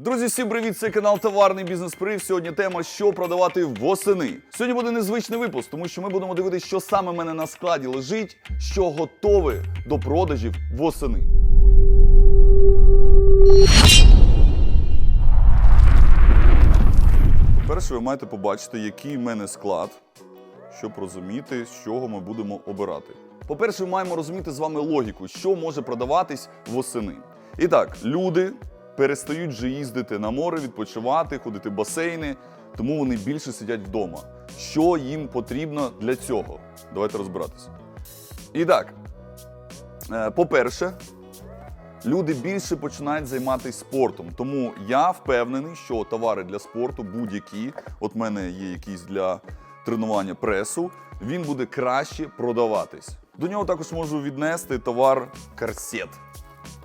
Друзі, всім привіт! Це канал Товарний бізнес Прив. Сьогодні тема, що продавати восени. Сьогодні буде незвичний випуск, тому що ми будемо дивитися, що саме в мене на складі лежить, що готове до продажів восени. Перше, ви маєте побачити, який в мене склад, щоб розуміти, з чого ми будемо обирати. По-перше, ми маємо розуміти з вами логіку, що може продаватись восени. І так, люди перестають вже їздити на море, відпочивати, ходити в басейни, тому вони більше сидять вдома. Що їм потрібно для цього? Давайте розбиратися. І так, е, по-перше, люди більше починають займатися спортом. Тому я впевнений, що товари для спорту будь-які, от в мене є якісь для тренування пресу, він буде краще продаватись. До нього також можу віднести товар карсет.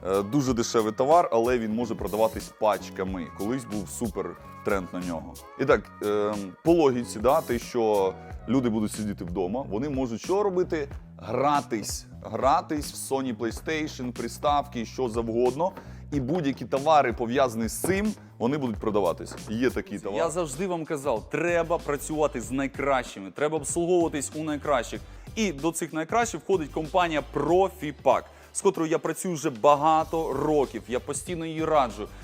Е, Дуже дешевий товар, але він може продаватись пачками. Колись був супер тренд на нього. І так, е, по логіці, да, те, що люди будуть сидіти вдома, вони можуть що робити? Гратись. Гратись в Sony PlayStation, приставки, що завгодно. І будь-які товари пов'язані з цим, вони будуть продаватись. Є такі товари. Я завжди вам казав, треба працювати з найкращими, треба обслуговуватись у найкращих. І до цих найкращих входить компанія ProfiPack, з котрою я працюю вже багато років. Я постійно її раджу.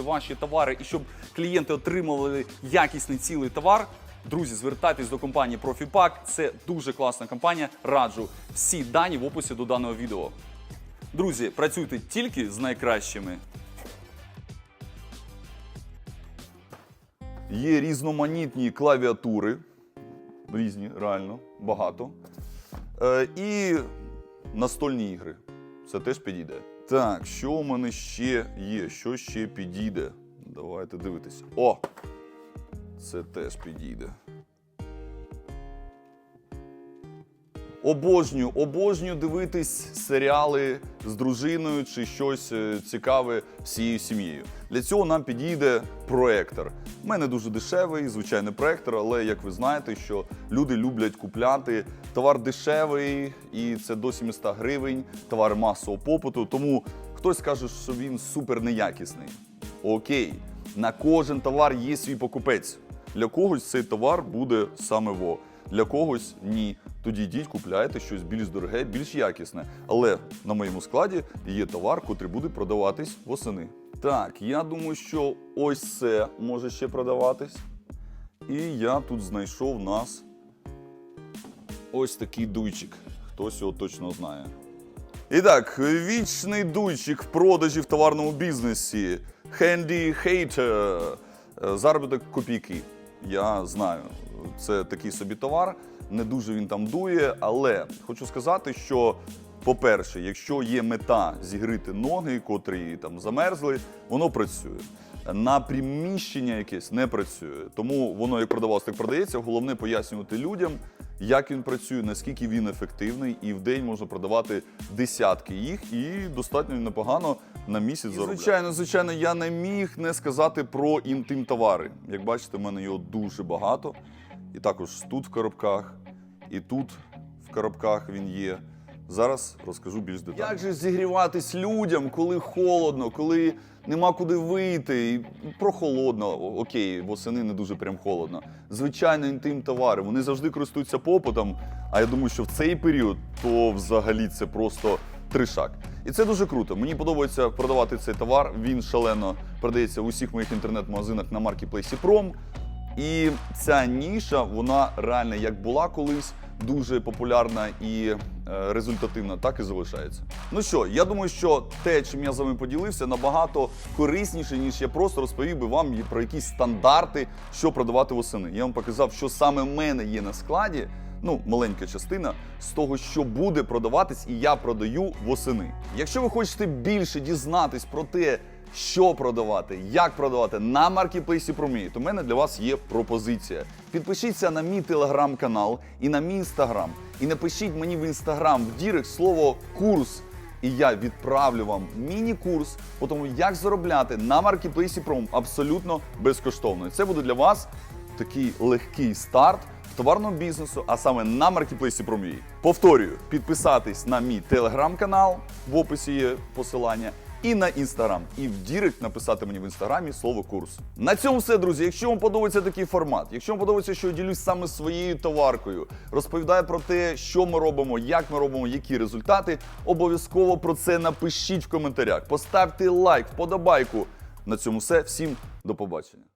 ваші товари і щоб клієнти отримували якісний цілий товар. Друзі, звертайтесь до компанії ProfiPack. Це дуже класна компанія. Раджу всі дані в описі до даного відео. Друзі, працюйте тільки з найкращими. Є різноманітні клавіатури, різні, реально, багато. Е, і настольні ігри. Це теж підійде. Так, що у мене ще є? Що ще підійде? Давайте дивитись. О! Це теж підійде. Обожнюю, обожнюю дивитись серіали з дружиною чи щось е, цікаве всією сім'єю. Для цього нам підійде проектор. У мене дуже дешевий, звичайний проектор, але як ви знаєте, що люди люблять купляти товар дешевий, і це до 700 гривень, товари масового попиту. Тому хтось каже, що він супер неякісний. Окей, на кожен товар є свій покупець. Для когось цей товар буде саме во. Для когось ні. Тоді йдіть, купляйте щось більш дороге, більш якісне. Але на моєму складі є товар, котрий буде продаватись восени. Так, я думаю, що ось це може ще продаватись. І я тут знайшов у нас ось такий дуйчик. Хтось його точно знає. І так, вічний дуйчик в продажі в товарному бізнесі. Handy Hater. Е, Заробіток копійки. Я знаю, це такий собі товар. Не дуже він там дує, але хочу сказати, що, по-перше, якщо є мета зігрити ноги, котрі там замерзли, воно працює. На приміщення якесь не працює. Тому воно як продавалось, так продається. Головне пояснювати людям, як він працює, наскільки він ефективний, і в день можна продавати десятки їх, і достатньо непогано на місяць заробляти. Звичайно, звичайно, я не міг не сказати про інтим товари. Як бачите, в мене його дуже багато. І також тут в коробках, і тут в коробках він є. Зараз розкажу більш детально. Як же зігріватись людям, коли холодно, коли нема куди вийти? І прохолодно, окей, восени не дуже прям холодно. Звичайно, інтим товари. Вони завжди користуються попитом. А я думаю, що в цей період то взагалі це просто тришак. І це дуже круто. Мені подобається продавати цей товар. Він шалено продається у усіх моїх інтернет-магазинах на маркетплейсі Пром. І ця ніша, вона реально як була колись дуже популярна і е, результативна, так і залишається. Ну що, я думаю, що те, чим я з вами поділився, набагато корисніше, ніж я просто розповів би вам про якісь стандарти, що продавати восени. Я вам показав, що саме в мене є на складі. Ну, маленька частина з того, що буде продаватись, і я продаю восени. Якщо ви хочете більше дізнатись про те, що продавати, як продавати на маркетплейсі Промії, то в мене для вас є пропозиція. Підпишіться на мій телеграм-канал і на мій інстаграм. І напишіть мені в інстаграм в дірект слово курс. І я відправлю вам міні-курс по тому, як заробляти на маркетплейсі Пром абсолютно безкоштовно. І це буде для вас такий легкий старт в товарному бізнесу, а саме на маркетплейсі Промії. Повторюю, підписатись на мій телеграм-канал, в описі є посилання. І на інстаграм, і в Дірект написати мені в інстаграмі слово курс. На цьому все, друзі. Якщо вам подобається такий формат, якщо вам подобається, що я ділюсь саме своєю товаркою, розповідаю про те, що ми робимо, як ми робимо, які результати, обов'язково про це напишіть в коментарях. Поставте лайк, вподобайку. На цьому все. Всім до побачення.